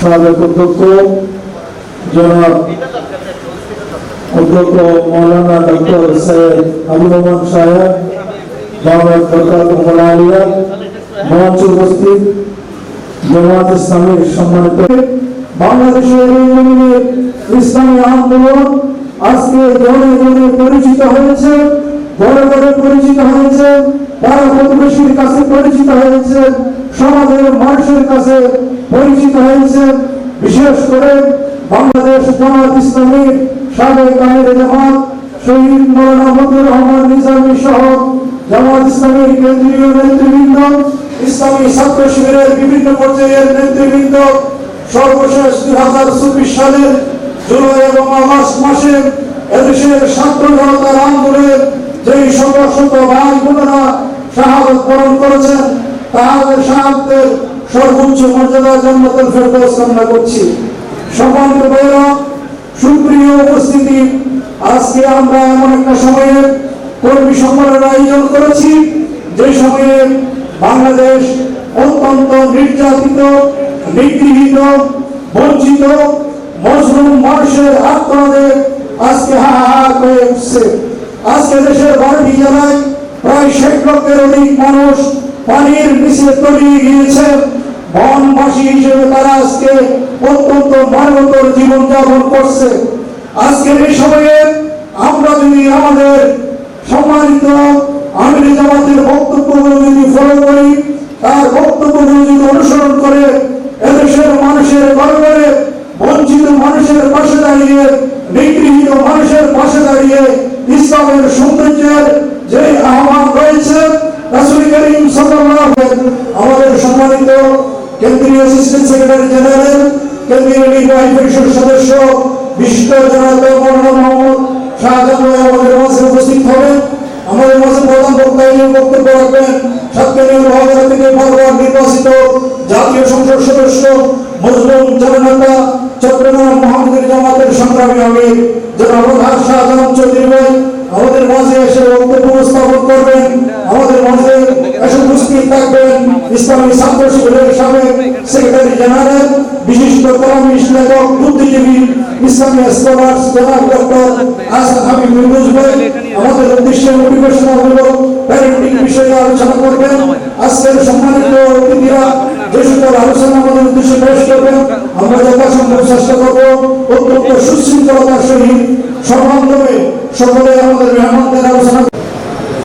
সাবেক অধ্যক্ষ জনাব অধ্যক্ষ মৌলানা ডক্টর সৈয়দ আবুল রহমান সাহেব মোহাম্মদ বরকাত মোলালিয়া মঞ্চ উপস্থিত জামাত ইসলামের সম্মানিত বাংলাদেশের ইসলামী আন্দোলন আজকে জনে জনে পরিচিত হয়েছে ঘরে ঘরে পরিচিত হয়েছে, পাড়া প্রতিবেশীর কাছে পরিচিত হয়েছে, সমাজের মানুষের কাছে পরিচিত হয়েছে বিশেষ করে বাংলাদেশ জামাত ইসলামীর সাবেক আমির জামাত শহীদ মৌলানা মতুর রহমান নিজামী সহ জামাত ইসলামীর কেন্দ্রীয় নেতৃবৃন্দ, ইসলামী ছাত্র শিবিরের বিভিন্ন পর্যায়ের নেতৃবৃন্দ, সর্বশেষ দুই হাজার চব্বিশ সালের জুলাই এবং আগস্ট মাসে এদেশের ছাত্র জনতার আন্দোলনের যেই শত শত ভাই বোনেরা শাহাদত বরণ করেছেন, তাহাদের শাহাদের সর্বোচ্চ মর্যাদা জন্মতের ফেরদৌস কামনা করছি। সম্মানিত ভাইরা সুপ্রিয় উপস্থিতি, আজকে আমরা এমন একটা সময়ে কর্মী সম্মেলনের আয়োজন করেছি, যে সময়ে বাংলাদেশ অত্যন্ত নির্যাতিত, নিগৃহীত, বঞ্চিত মজলুম মানুষের আত্মনাদে আজকে হাহাকার হয়ে উঠছে। আজকে দেশের বারোটি জেলায় প্রায় ষাট লক্ষের অধিক মানুষ পানির নিচে তলিয়ে গিয়েছে। বনবাসী হিসেবে তারা আজকে অত্যন্ত করছে। আজকের এই সময়ে আমরা যদি আমাদের সম্মানিত জামাতের বক্তব্যগুলো যদি ফলো করি, তার বক্তব্যগুলো যদি অনুসরণ করে, এদেশের মানুষের ঘরে বঞ্চিত মানুষের পাশে দাঁড়িয়ে, নিগৃহীত মানুষের পাশে দাঁড়িয়ে ইসলামের সৌন্দর্যের যে আহ্বান রয়েছে রাসূল করিম সাল্লাল্লাহু আলাইহি আমাদের সম্মানিত কেন্দ্রীয় অ্যাসিস্ট্যান্ট সেক্রেটারি জেনারেল কেন্দ্রীয় নির্বাহী পরিষদ সদস্য বিশিষ্ট জনতা মৌলানা মোহাম্মদ শাহজাহান আমাদের মাঝে উপস্থিত হবেন আমাদের মাঝে প্রধান বক্তা হিসেবে বক্তব্য রাখবেন সাতকানীয় মহাজারা থেকে বারবার নির্বাচিত জাতীয় সংসদ সদস্য মজলুম জননেতা চট্টগ্রাম মহানগরী জামাতের সংগ্রামী আমির জনাব শাহজাহান চৌধুরী ভাই আমাদের মাঝে এসে বক্তব্য উপস্থাপন করবেন আমাদের মাঝে এসে উপস্থিত থাকবেন ইসলামী ছাত্র শিবিরের সাবেক সেক্রেটারি জেনারেল, বিশিষ্ট কলামিস্ট, লেখক, বুদ্ধিজীবী, ইসলামী স্কলার্স জনাব ডক্টর আসাদ হাবিব মির্জুজ ভাই। আমাদের উদ্দেশ্যে মোটিভেশনালমূলক প্যারেন্টিং বিষয়ে আলোচনা করবেন। আজকের সম্মানিত অতিথিরা যে সকল আলোচনা আমাদের উদ্দেশ্যে পেশ করবেন, আমরা যথাসম্ভব চেষ্টা করব অত্যন্ত সুশৃঙ্খলতার সহিত সর্বান্তমে সকলে আমাদের মেহমানদের আলোচনা